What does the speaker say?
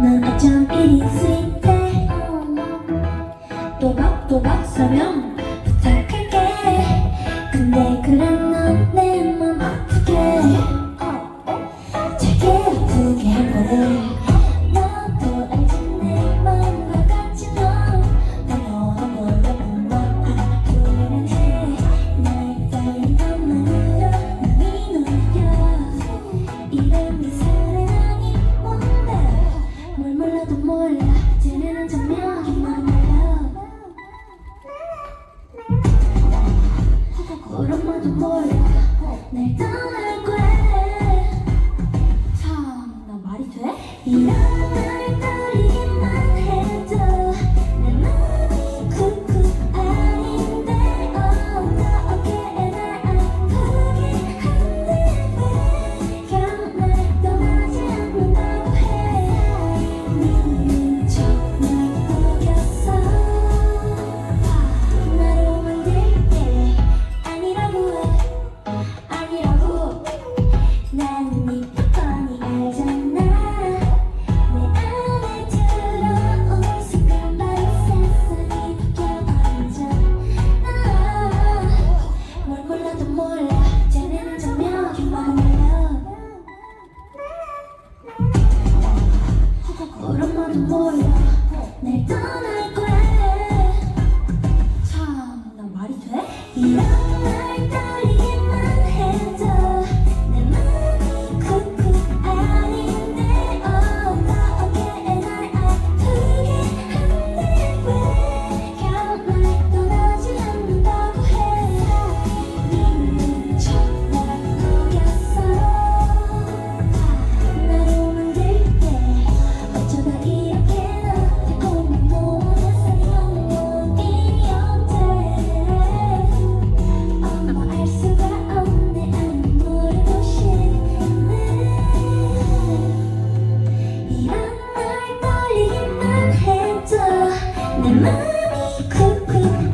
난 어쩜 이리 스윗해. 또박또박 서면 부탁할게. 근데 그런 오랜만도 몰라 날 떠날 거래 나는 뭐야 날 떠날 거야 참나 말이 돼? cool, cool.